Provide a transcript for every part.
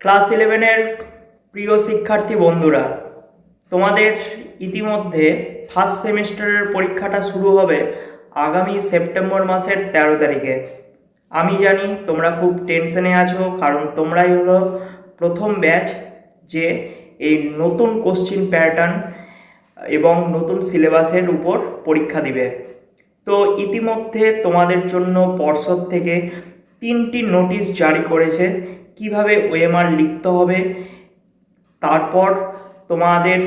Class ইলেভেনের প্রিয় শিক্ষার্থী বন্ধুরা, তোমাদের ইতিমধ্যে ফার্স্ট সেমিস্টারের পরীক্ষাটা শুরু হবে আগামী সেপ্টেম্বর মাসের তেরো তারিখে। আমি জানি তোমরা খুব টেনশনে আছো, কারণ তোমরাই হলো প্রথম ব্যাচ যে এই নতুন কোশ্চিন প্যাটার্ন এবং নতুন সিলেবাসের উপর পরীক্ষা দিবে। তো ইতিমধ্যে তোমাদের জন্য পর্ষদ থেকে তিনটি নোটিশ জারি করেছে। কীভাবে ওএমআর লিখতে হবে? তারপর তোমাদের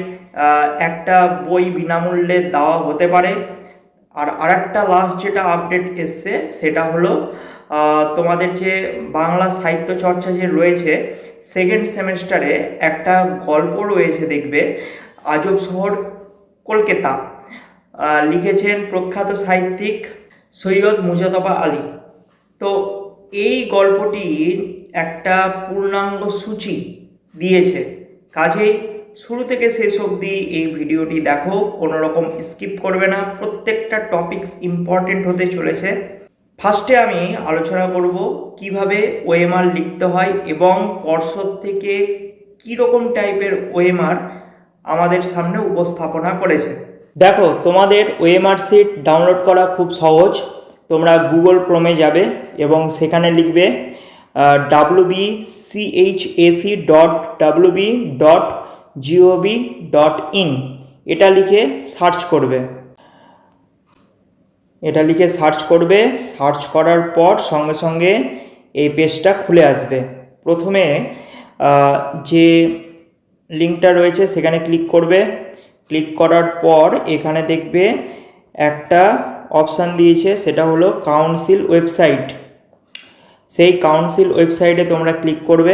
একটা বই বিনামূল্যে দেওয়া হতে পারে। আর আরেকটা লাস্ট যেটা আপডেট এসছে, সেটা হলো তোমাদের যে বাংলা সাহিত্য চর্চা যে রয়েছে সেকেন্ড সেমেস্টারে একটা গল্প রয়েছে দেখবে, আজব শহর, কলকাতা। লিখেছেন প্রখ্যাত সাহিত্যিক সৈয়দ মুজতবা আলী। তো এই গল্পটির একটা পূর্ণাঙ্গ সূচি দিয়েছে। কাজেই শুরু থেকে শেষ অবধি এই ভিডিওটি দেখো, কোনো রকম স্কিপ করবে না। প্রত্যেকটা টপিকস ইম্পর্টেন্ট হতে চলেছে। ফার্স্টে আমি আলোচনা করব কীভাবে ওএমআর লিখতে হয় এবং পর্ষদ থেকে কী রকম টাইপের ওএমআর আমাদের সামনে উপস্থাপনা করেছে। দেখো, তোমাদের ওএমআর সিট ডাউনলোড করা খুব সহজ। তোমরা গুগল ক্রোমে যাবে এবং সেখানে লিখবে W B CHSE dot W B dot GOV dot in এটা লিখে সার্চ করবে। এটা লিখে সার্চ করবে। সার্চ করার পর সঙ্গে সঙ্গে এই পেজটা খুলে আসবে। প্রথমে যে লিঙ্কটা রয়েছে সেখানে ক্লিক করবে। ক্লিক করার পর এখানে দেখবে একটা অপশান দিয়েছে, সেটা হলো কাউন্সিল ওয়েবসাইট সেই কাউন্সিল ওয়েবসাইটে তোমরা ক্লিক করবে।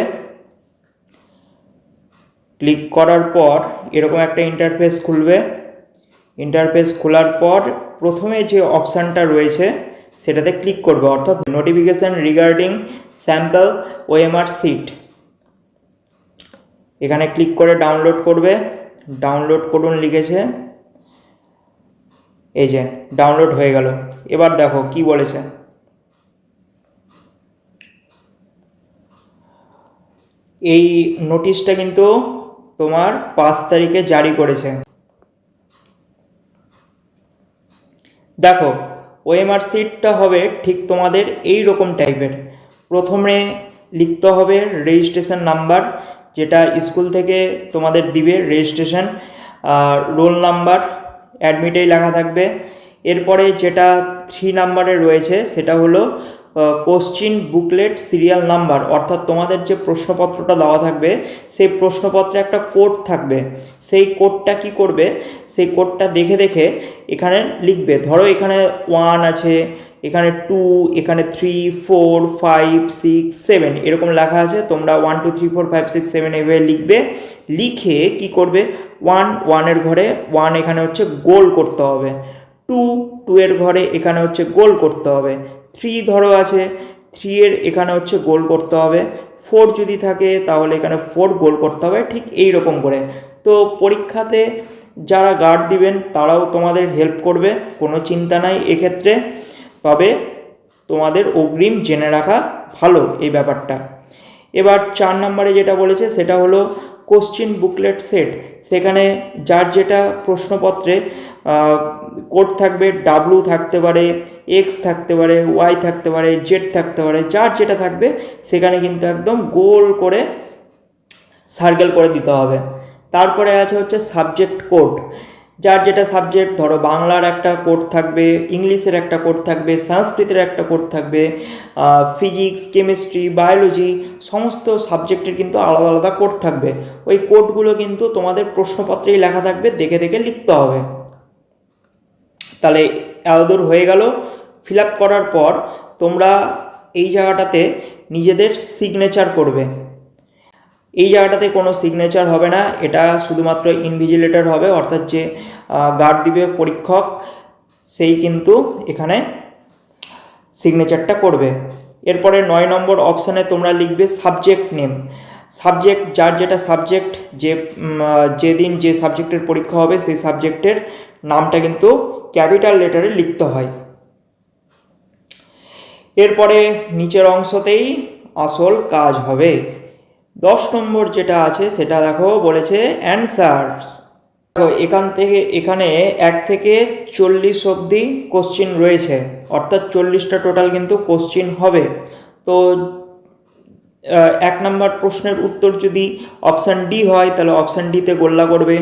ক্লিক করার পর এরকম একটা ইন্টারফেস খুলবে। ইন্টারফেস খোলার পর প্রথমে যে অপশানটা রয়েছে, সেটাতে ক্লিক করবে, অর্থাৎ notification regarding sample OMR sheet এখানে ক্লিক করে ডাউনলোড করবে। ডাউনলোড করুন লিখেছে। এই যে ডাউনলোড হয়ে গেল। এবার দেখো কি বলেছে। এই নোটিশটা কিন্তু তোমার পাঁচ তারিখে জারি করেছে। দেখো ওএমআর সিটটা হবে ঠিক তোমাদের এই রকম টাইপের প্রথমে লিখতে হবে রেজিস্ট্রেশন নাম্বার যেটা স্কুল থেকে তোমাদের দিবে রেজিস্ট্রেশন রোল নাম্বার অ্যাডমিটেই লেখা থাকবে। এরপরে যেটা থ্রি নাম্বারে রয়েছে, সেটা হলো কোশ্চিন বুকলেট সিরিয়াল নাম্বার অর্থাৎ তোমাদের যে প্রশ্নপত্রটা দেওয়া থাকবে, সেই প্রশ্নপত্রে একটা কোড থাকবে। সেই কোডটা কি করবে? সেই কোডটা দেখে দেখে এখানে লিখবে। ধরো এখানে ওয়ান আছে এখানে টু এখানে three four five six seven এরকম লেখা আছে। তোমরা one two three four five six seven এভাবে লিখবে। লিখে কি করবে? ওয়ান ওয়ানের ঘরে ওয়ান এখানে হচ্ছে গোল করতে হবে। টু টু এর ঘরে এখানে হচ্ছে গোল করতে হবে। থ্রি ধরো আছে। থ্রি এর এখানে হচ্ছে গোল করতে হবে। ফোর যদি থাকে, তাহলে এখানে ফোর গোল করতে হবে। ঠিক এই রকম করে। তো পরীক্ষাতে যারা গার্ড দিবেন, তারাও তোমাদের হেল্প করবে। কোনো চিন্তা নাই। এক্ষেত্রে তবে তোমাদের অগ্রিম জেনে রাখা ভালো এই ব্যাপারটা। এবার চার নম্বরে যেটা বলেছে সেটা হলো কোশ্চিন বুকলেট সেট সেখানে যার যেটা প্রশ্নপত্রে কোড থাকবে ডাব্লু থাকতে পারে এক্স থাকতে পারে ওয়াই থাকতে পারে জেড থাকতে পারে, যার যেটা থাকবে সেখানে কিন্তু একদম গোল করে সার্কেল করে দিতে হবে। তারপরে আছে হচ্ছে সাবজেক্ট কোড যার যেটা সাবজেক্ট ধরো বাংলার একটা কোড থাকবে, ইংলিশের একটা কোড থাকবে, সংস্কৃতের একটা কোড থাকবে ফিজিক্স কেমিস্ট্রি বায়োলজি সমস্ত সাবজেক্টের কিন্তু আলাদা আলাদা কোড থাকবে। ওই কোডগুলো কিন্তু তোমাদের প্রশ্নপত্রেই লেখা থাকবে, দেখে দেখে লিখতে হবে। তাহলে এতদূর হয়ে গেল। ফিল আপ করার পর তোমরা এই জায়গাটাতে নিজেদের সিগনেচার করবে। এই জায়গাটাতে কোনো সিগনেচার হবে না। এটা শুধুমাত্র ইনভিজিলেটর হবে, অর্থাৎ যে গার্ড দিবে পরীক্ষক, সেই কিন্তু এখানে সিগনেচারটা করবে। এরপরে নয় নম্বর অপশানে তোমরা লিখবে সাবজেক্ট নেম সাবজেক্ট যার যেটা সাবজেক্ট যে যেদিন যে সাবজেক্টের পরীক্ষা হবে, সেই সাবজেক্টের নামটা কিন্তু ক্যাপিটাল লেটারে লিখতে হয়। এরপরে নিচের অংশতেই আসল কাজ হবে। দশ নম্বর যেটা আছে, সেটা দেখো, বলেছে অ্যান্সার্স দেখো, এখান থেকে, এখানে এক থেকে চল্লিশ অবধি কোশ্চিন রয়েছে। অর্থাৎ চল্লিশটা টোটাল কিন্তু কোশ্চিন হবে। তো এক নম্বর প্রশ্নের উত্তর যদি অপশান ডি হয়, তাহলে অপশান ডিতে গোল্লা করবে।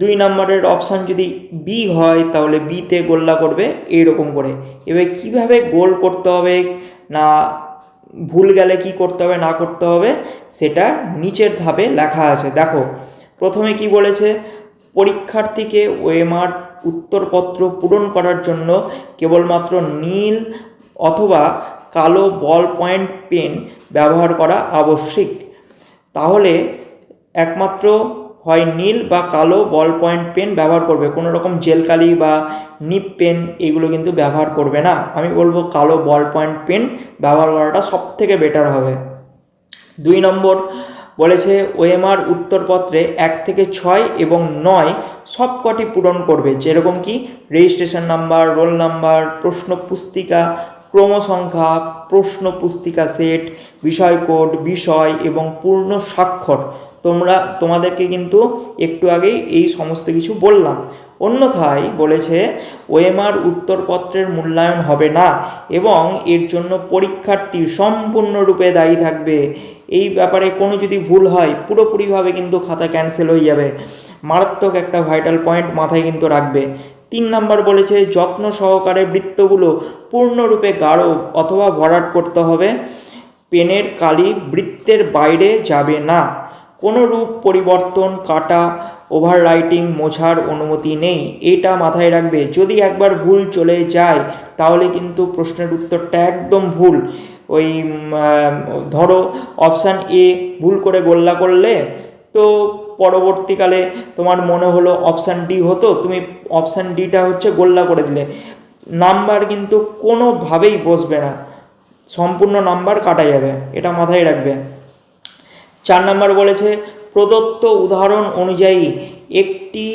দুই নম্বরের অপশান যদি বি হয়, তাহলে বিতে গোল্লা করবে, এইরকম করে। এবার কীভাবে গোল করতে হবে? না ভুল গেলে কি করতে হবে, না করতে হবে, সেটা নিচের ধাপে লেখা আছে। দেখো, প্রথমে কি বলেছে? পরীক্ষার্থীকে ওএমআর উত্তরপত্র পূরণ করার জন্য কেবলমাত্র নীল অথবা কালো বল পয়েন্ট পেন ব্যবহার করা আবশ্যিক। তাহলে একমাত্র হয় নীল বা কালো বল পয়েন্ট পেন ব্যবহার করবে। কোনো রকম জেল কালি বা নিপ পেন এগুলো কিন্তু ব্যবহার করবে না। আমি বলব কালো বল পয়েন্ট পেন ব্যবহার করাটা সব থেকে বেটার হবে। দুই নম্বর বলেছে, ওএমআর উত্তরপত্রে এক থেকে ছয় এবং নয় সব কটি পূরণ করবে। যেরকম কি রেজিস্ট্রেশন নাম্বার রোল নাম্বার প্রশ্ন পুস্তিকা, ক্রমসংখ্যা, প্রশ্ন পুস্তিকা সেট বিষয় কোড বিষয় এবং পূর্ণ স্বাক্ষর। তোমরা, তোমাদেরকে কিন্তু একটু আগেই এই সমস্ত কিছু বললাম। অন্যথায় বলেছে ওএমআর উত্তরপত্রের মূল্যায়ন হবে না এবং এর জন্য পরীক্ষার্থী সম্পূর্ণরূপে দায়ী থাকবে। এই ব্যাপারে কোনো যদি ভুল হয়, পুরোপুরিভাবে কিন্তু খাতা ক্যান্সেল হয়ে যাবে। মারাত্মক একটা ভাইটাল পয়েন্ট মাথায় কিন্তু রাখবে। তিন নাম্বার বলেছে, যত্ন সহকারে বৃত্তগুলো পূর্ণরূপে গাঢ় অথবা ভরাট করতে হবে। পেনের কালি বৃত্তের বাইরে যাবে না। কোনো রূপ পরিবর্তন, কাটা ওভার রাইটিং মোছার অনুমতি নেই। এটা মাথায় রাখবে, যদি একবার ভুল চলে যায়, তাহলে কিন্তু প্রশ্নের উত্তরটা একদম ভুল। ওই ধরো অপশান এ ভুল করে গোল্লা করলে, তো পরবর্তীকালে তোমার মনে হলো অপশান ডি হতো, তুমি অপশান ডিটা হচ্ছে গোল্লা করে দিলে। নাম্বার কিন্তু কোনোভাবেই বসবে না। সম্পূর্ণ নাম্বার কাটা যাবে, এটা মাথায় রাখবে। চার নাম্বার বলেছে, প্রদত্ত উদাহরণ অনুযায়ী একটি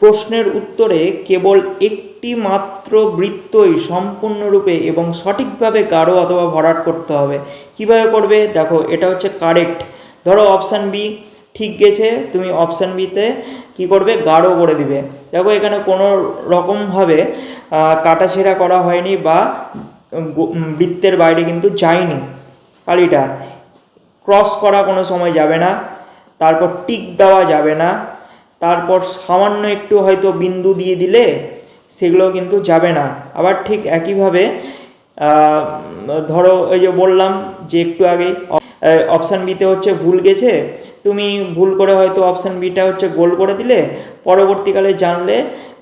প্রশ্নের উত্তরে কেবল একটি মাত্র বৃত্তই সম্পূর্ণরূপে এবং সঠিকভাবে গাঢ় অথবা ভরাট করতে হবে। কীভাবে করবে? দেখো, এটা হচ্ছে কারেক্ট ধরো অপশান বি ঠিক গেছে, তুমি অপশান বিতে কি করবে? গাঢ় করে দিবে। দেখো, এখানে কোনো রকমভাবে কাটাছেঁড়া করা হয়নি বা বৃত্তের বাইরে কিন্তু যায়নি। কালিটা ক্রস করা কোনো সময় যাবে না, তারপর টিক দেওয়া যাবে না, তারপর সামান্য একটু হয়তো বিন্দু দিয়ে দিলে সেগুলো কিন্তু যাবে না। আবার ঠিক একইভাবে ধরো এই যে বললাম যে একটু আগে অপশান বিতে হচ্ছে ভুল গেছে, তুমি ভুল করে হয়তো অপশান বিটা হচ্ছে গোল করে দিলে, পরবর্তীকালে জানলে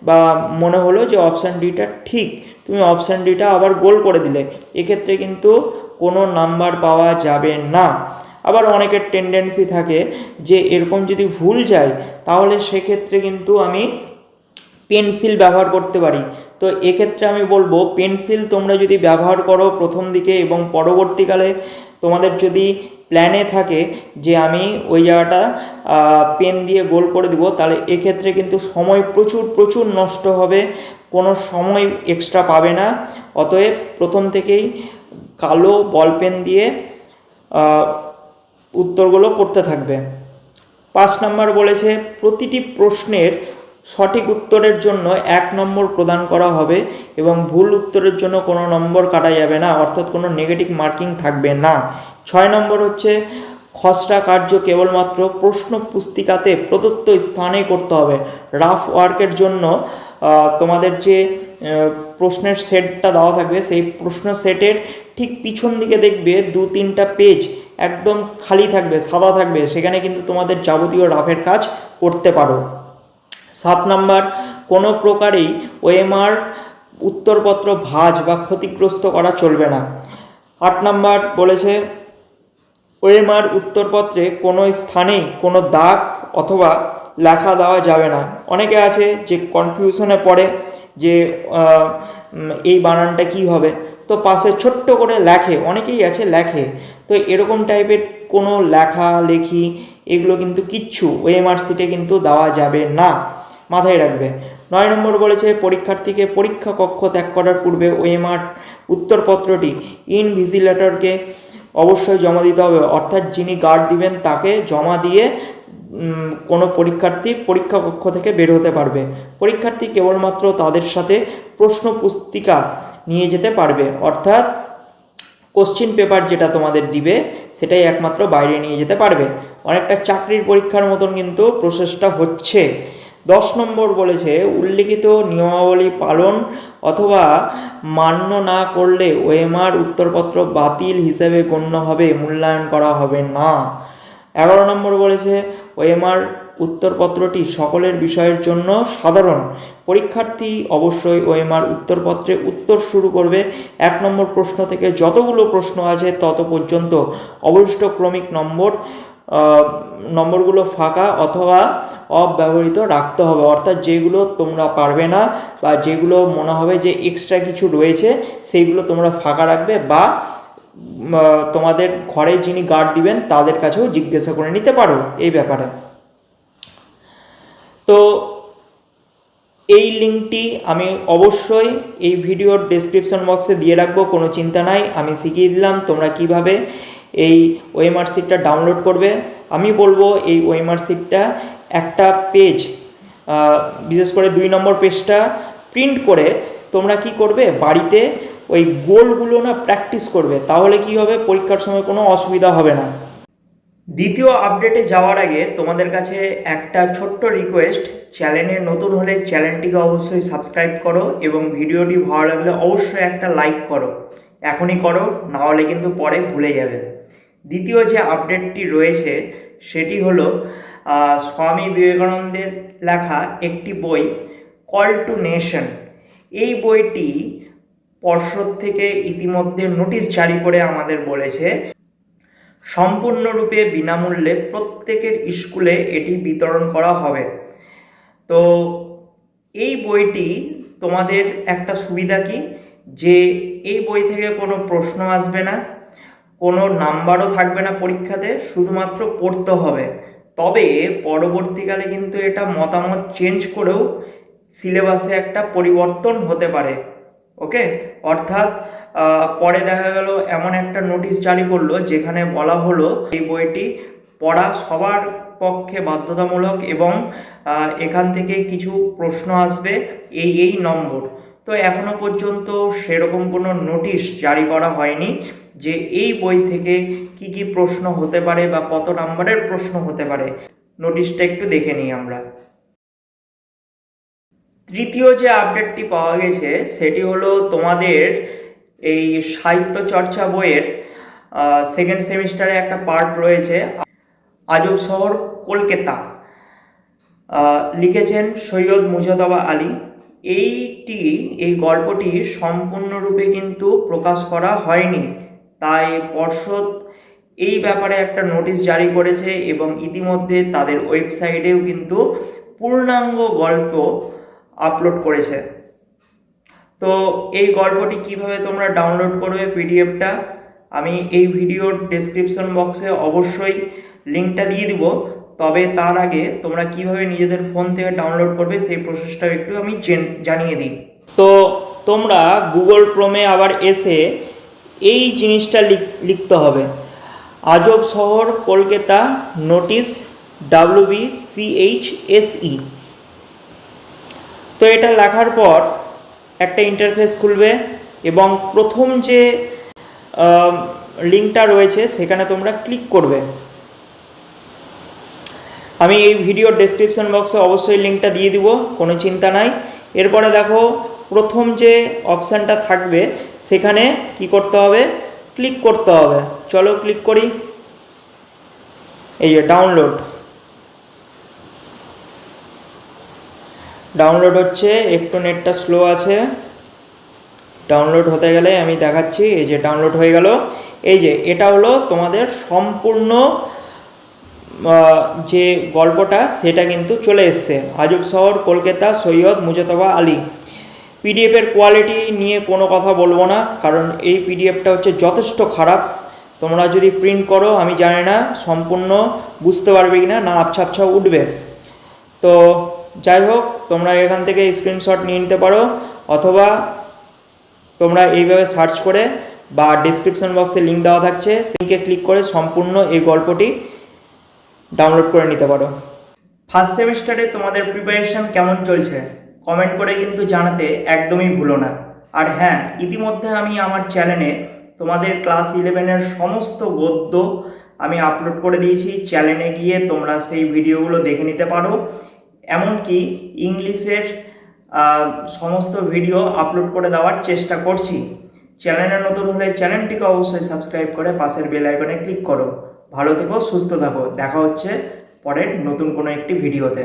বা মনে হলো যে অপশান ডিটা ঠিক, তুমি অপশান ডিটা আবার গোল করে দিলে, এক্ষেত্রে কিন্তু কোনো নাম্বার পাওয়া যাবে না। আবার অনেকের টেন্ডেন্সি থাকে যে এরকম যদি ভুল যায়, তাহলে সেক্ষেত্রে কিন্তু আমি পেন্সিল ব্যবহার করতে পারি। তো এক্ষেত্রে আমি বলব পেন্সিল তোমরা যদি ব্যবহার করো প্রথম দিকে এবং পরবর্তীকালে তোমাদের যদি প্ল্যানে থাকে যে আমি ওই জায়গাটা পেন দিয়ে গোল করে দিব, তাহলে এক্ষেত্রে কিন্তু সময় প্রচুর প্রচুর নষ্ট হবে। কোনো সময় এক্সট্রা পাবে না। অতএব প্রথম থেকেই কালো বল পেন দিয়ে উত্তরগুলো করতে থাকবে। পাঁচ নম্বর বলেছে, প্রতিটি প্রশ্নের সঠিক উত্তরের জন্য এক নম্বর প্রদান করা হবে এবং ভুল উত্তরের জন্য কোনো নম্বর কাটা যাবে না, অর্থাৎ কোনো নেগেটিভ মার্কিং থাকবে না। ছয় নম্বর হচ্ছে, খসড়া কার্য কেবলমাত্র প্রশ্ন পুস্তিকাতে প্রদত্ত স্থানে করতে হবে। রাফ ওয়ার্কের জন্য তোমাদের যে প্রশ্নের সেটটা দেওয়া থাকবে, সেই প্রশ্ন সেটের ঠিক পিছন দিকে দেখবে দু তিনটা পেজ একদম খালি থাকবে, সাদা থাকবে। সেখানে কিন্তু তোমাদের যাবতীয় রাফের কাজ করতে পারো। সাত নাম্বার, কোনো প্রকারেই ওএমআর উত্তরপত্র ভাঁজ বা ক্ষতিগ্রস্ত করা চলবে না। আট নাম্বার বলেছে, ওএমআর উত্তরপত্রে কোনো স্থানেই কোনো দাগ অথবা লেখা দেওয়া যাবে না। অনেকে আছে যে কনফিউশনে পড়ে যে এই বানানটা কি হবে? তো পাশে ছোট্ট করে লেখে, অনেকেই আছে লেখে। তো এরকম টাইপের কোনো লেখা, লেখি, এগুলো কিন্তু কিচ্ছু ওএমআর সিটে কিন্তু দেওয়া যাবে না। মাথায় রাখবে। নয় নম্বর বলেছে, পরীক্ষার্থীকে পরীক্ষা কক্ষ ত্যাগ করার পূর্বে ওএমআর উত্তরপত্রটি ইনভিজিলেটরকে অবশ্যই জমা দিতে হবে। অর্থাৎ যিনি গার্ড দিবেন, তাকে জমা দিয়ে কোনো পরীক্ষার্থী পরীক্ষা কক্ষ থেকে বের হতে পারবে। পরীক্ষার্থী কেবলমাত্র তাদের সাথে প্রশ্ন পুস্তিকা নিয়ে যেতে পারবে। অর্থাৎ কোশ্চিন পেপার যেটা তোমাদের দিবে, সেটাই একমাত্র বাইরে নিয়ে যেতে পারবে। অনেকটা চাকরির পরীক্ষার মতন কিন্তু প্রসেসটা হচ্ছে। দশ নম্বর বলেছে, উল্লিখিত নিয়মাবলী পালন অথবা মান্য না করলে ওএমআর উত্তরপত্র বাতিল হিসেবে গণ্য হবে, মূল্যায়ন করা হবে না। এগারো নম্বর বলেছে ওএমআর উত্তরপত্রটি সকলের বিষয়ের জন্য সাধারণ। পরীক্ষার্থী অবশ্যই ওএমআর উত্তরপত্রে উত্তর শুরু করবে। এক নম্বর প্রশ্ন থেকে যতগুলো প্রশ্ন আছে তত পর্যন্ত অবশিষ্ট ক্রমিক নম্বর নম্বরগুলো ফাঁকা অথবা অব্যবহৃত রাখতে হবে। অর্থাৎ যেগুলো তোমরা পারবে না বা যেগুলো মনে হবে যে এক্সট্রা কিছু রয়েছে, সেইগুলো তোমরা ফাঁকা রাখবে বা তোমাদের ঘরে যিনি গার্ড দিবেন তাদের কাছেও জিজ্ঞাসা করে নিতে পারো। এই ব্যাপারে। তো এই লিঙ্কটি আমি অবশ্যই এই ভিডিওর ডেসক্রিপশন বক্সে দিয়ে রাখব, কোনো চিন্তা নাই। আমি শিখিয়ে দিলাম তোমরা কীভাবে এই ওয়েমার সিটটা ডাউনলোড করবে। আমি বলব এই ওয়েমার সিটটা একটা পেজ বিশেষ করে দুই নম্বর পেজটা প্রিন্ট করে তোমরা কি করবে? বাড়িতে ওই গোলগুলো না প্র্যাকটিস করবে। তাহলে কি হবে? পরীক্ষার সময় কোনো অসুবিধা হবে না। দ্বিতীয় আপডেটে যাওয়ার আগে তোমাদের কাছে একটা ছোট্ট রিকোয়েস্ট চ্যানেলে নতুন হলে চ্যানেলটিকে অবশ্যই সাবস্ক্রাইব করো এবং ভিডিওটি ভালো লাগলে অবশ্যই একটা লাইক করো। এখনই করো না হলে কিন্তু পরে ভুলে যাবে। দ্বিতীয় যে আপডেটটি রয়েছে, সেটি হলো স্বামী বিবেকানন্দের লেখা একটি বই কল টু নেশন এই বইটি পর্ষদ থেকে ইতিমধ্যে নোটিশ জারি করে আমাদের বলেছে। সম্পূর্ণরূপে বিনামূল্যে প্রত্যেকের স্কুলে এটি বিতরণ করা হবে। তো এই বইটি তোমাদের একটা সুবিধা কি? যে এই বই থেকে কোনো প্রশ্ন আসবে না, কোনো নাম্বারও থাকবে না পরীক্ষাতে, শুধুমাত্র পড়তে হবে। তবে পরবর্তীকালে কিন্তু এটা মতামত চেঞ্জ করেও সিলেবাসে একটা পরিবর্তন হতে পারে। ওকে? অর্থাৎ পরে দেখা গেল এমন একটা নোটিশ জারি করল যেখানে বলা হলো এই বইটি পড়া সবার পক্ষে বাধ্যতামূলক এবং এখান থেকে কিছু প্রশ্ন আসবে এই এই নম্বর। তো এখনও পর্যন্ত সেরকম কোনো নোটিশ জারি করা হয়নি যে এই বই থেকে কি কি প্রশ্ন হতে পারে বা কত নম্বরের প্রশ্ন হতে পারে। নোটিশটা একটু দেখে নিই আমরা। তৃতীয় যে আপডেটটি পাওয়া গেছে সেটি হলো তোমাদের এই সাহিত্য চর্চা বইয়ের সেকেন্ড সেমিস্টারে একটা পার্ট রয়েছে, আজব শহর কলকাতা। লিখেছেন সৈয়দ মুজতবা আলী। এইটি, এই গল্পটি সম্পূর্ণরূপে কিন্তু প্রকাশ করা হয়নি। তাই পর্ষদ এই ব্যাপারে একটা নোটিশ জারি করেছে এবং ইতিমধ্যে তাদের ওয়েবসাইটেও কিন্তু পূর্ণাঙ্গ গল্প আপলোড করেছে। তো এই গল্পটি কীভাবে তোমরা ডাউনলোড করবে পিডিএফটা আমি এই ভিডিওর ডেসক্রিপশন বক্সে অবশ্যই লিঙ্কটা দিয়ে দিব। তবে তার আগে তোমরা কীভাবে নিজেদের ফোন থেকে ডাউনলোড করবে সেই প্রসেসটাও একটু আমি জেন- জানিয়ে দিই। তো তোমরা গুগল ক্রোমে আবার এসে এই জিনিসটা লিখ- লিখতে হবে। আজব শহর, Kolkata, notice W B C H S E তো এটা লেখার পর একটা ইন্টারফেস খুলবে এবং প্রথম যে লিঙ্কটা রয়েছে সেখানে তোমরা ক্লিক করবে। আমি এই ভিডিও ডেসক্রিপশন বক্সে অবশ্যই লিঙ্কটা দিয়ে দিব, কোনো চিন্তা নাই। এরপরে দেখো, প্রথম যে অপশানটা থাকবে, সেখানে কি করতে হবে? ক্লিক করতে হবে। চলো ক্লিক করি। এই ডাউনলোড ডাউনলোড হচ্ছে, একটু নেটটা স্লো আছে। ডাউনলোড হতে গেলে আমি দেখাচ্ছি, এই যে ডাউনলোড হয়ে গেল। এই যে, এটা হলো তোমাদের সম্পূর্ণ যে গল্পটা, সেটা কিন্তু চলে এসছে। আজব শহর, কলকাতা, সৈয়দ মুজতবা আলী। পিডিএফের কোয়ালিটি নিয়ে কোনো কথা বলব না, কারণ এই পিডিএফটা হচ্ছে যথেষ্ট খারাপ। তোমরা যদি প্রিন্ট করো, আমি জানি না, সম্পূর্ণ বুঝতে পারবে কি না না আবছা আবছা উঠবে। তো যাই হোক, তোমরা এখান থেকে স্ক্রিনশট নিয়ে নিতে পারো, অথবা তোমরা এইভাবে সার্চ করে বা ডিসক্রিপশন বক্সে লিঙ্ক দেওয়া থাকছে লিঙ্কে ক্লিক করে সম্পূর্ণ এই গল্পটি ডাউনলোড করে নিতে পারো। ফার্স্ট সেমিস্টারে তোমাদের প্রিপারেশন কেমন চলছে? কমেন্ট করে কিন্তু জানাতে একদমই ভুলো না। আর হ্যাঁ ইতিমধ্যে আমি আমার চ্যানেলে তোমাদের ক্লাস ইলেভেনের সমস্ত গদ্য আমি আপলোড করে দিয়েছি। চ্যানেলে গিয়ে তোমরা সেই ভিডিওগুলো দেখে নিতে পারো। এমনকি ইংলিশের সমস্ত ভিডিও আপলোড করে দেওয়ার চেষ্টা করছি। চ্যানেলে নতুন হলে চ্যানেলটিকে অবশ্যই সাবস্ক্রাইব করে পাশের বেল আইকনে ক্লিক করো। ভালো থেকো, সুস্থ থাকো। দেখা হচ্ছে পরের নতুন কোনো একটি ভিডিওতে।